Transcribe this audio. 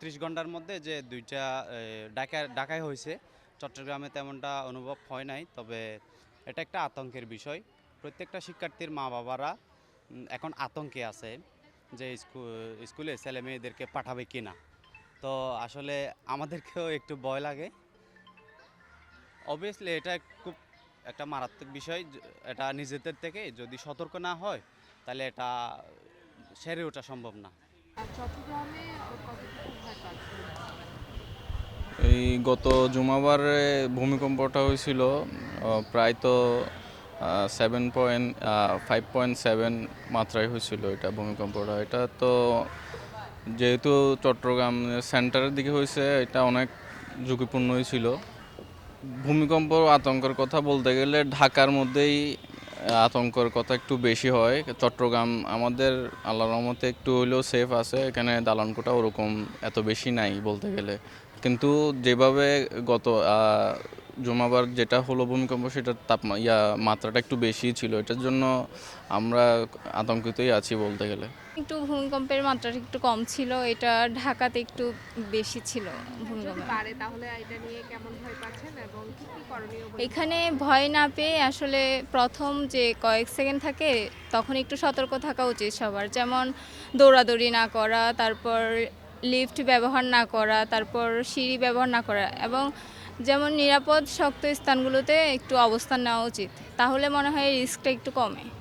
ছত্রিশ ঘণ্টার মধ্যে যে দুইটা ডাকা ডাকায় হয়েছে, চট্টগ্রামে তেমনটা অনুভব হয় নাই, তবে এটা একটা আতঙ্কের বিষয়। প্রত্যেকটা শিক্ষার্থীর মা বাবারা এখন আতঙ্কে আছে যে স্কু- স্কুলে ছেলে মেয়েদেরকে পাঠাবে কি না তো আসলে আমাদেরকেও একটু ভয় লাগে। অবভিয়াসলি এটা খুব একটা মারাত্মক বিষয় এটা নিজেদের থেকে যদি সতর্ক না হয়, তাহলে এটা সেরে ওঠা সম্ভব না। এই গত জুমাবারে ভূমিকম্পটা হয়েছিল প্রায় তো seven point five point seven মাত্রায় হয়েছিল এটা ভূমিকম্পটা। এটা তো যেহেতু চট্টগ্রাম সেন্টারের দিকে হয়েছে, এটা অনেক ঝুঁকিপূর্ণই ছিল। ভূমিকম্প আতঙ্কের কথা বলতে গেলে ঢাকার মধ্যেই আতঙ্কের কথা একটু বেশি হয়। চট্টগ্রাম আমাদের আল্লাহ রহমতে একটু হইলেও সেফ আছে, এখানে দালানকোটা ওরকম এত বেশি নাই বলতে গেলে। কিন্তু যেভাবে গত জুমাবার যেটা হলো ভূমিকম্প সেটার তাপমা ইয়া মাত্রাটা একটু বেশি ছিল। এটার জন্য আমরা আতঙ্কিতই আছি বলতে গেলে। একটু ভূমিকম্পের মাত্রাটা একটু কম ছিল এটা ঢাকাতে একটু বেশি ছিল ভূমিকম্প পারে তাহলে এটা নিয়ে কেমন ভয় পাচ্ছেন এবং কি কি করণীয় এখানে ভয় না পেয়ে আসলে প্রথম যে কয়েক সেকেন্ড থাকে তখন একটু সতর্ক থাকা উচিত সবার। যেমন দৌড়াদৌড়ি না করা তারপর লিফট ব্যবহার না করা, তারপর সিঁড়ি ব্যবহার না করা এবং যেমন নিরাপদ, শক্ত স্থানগুলোতে একটু অবস্থান নেওয়া উচিত। তাহলে মনে হয় রিস্কটা একটু কমে।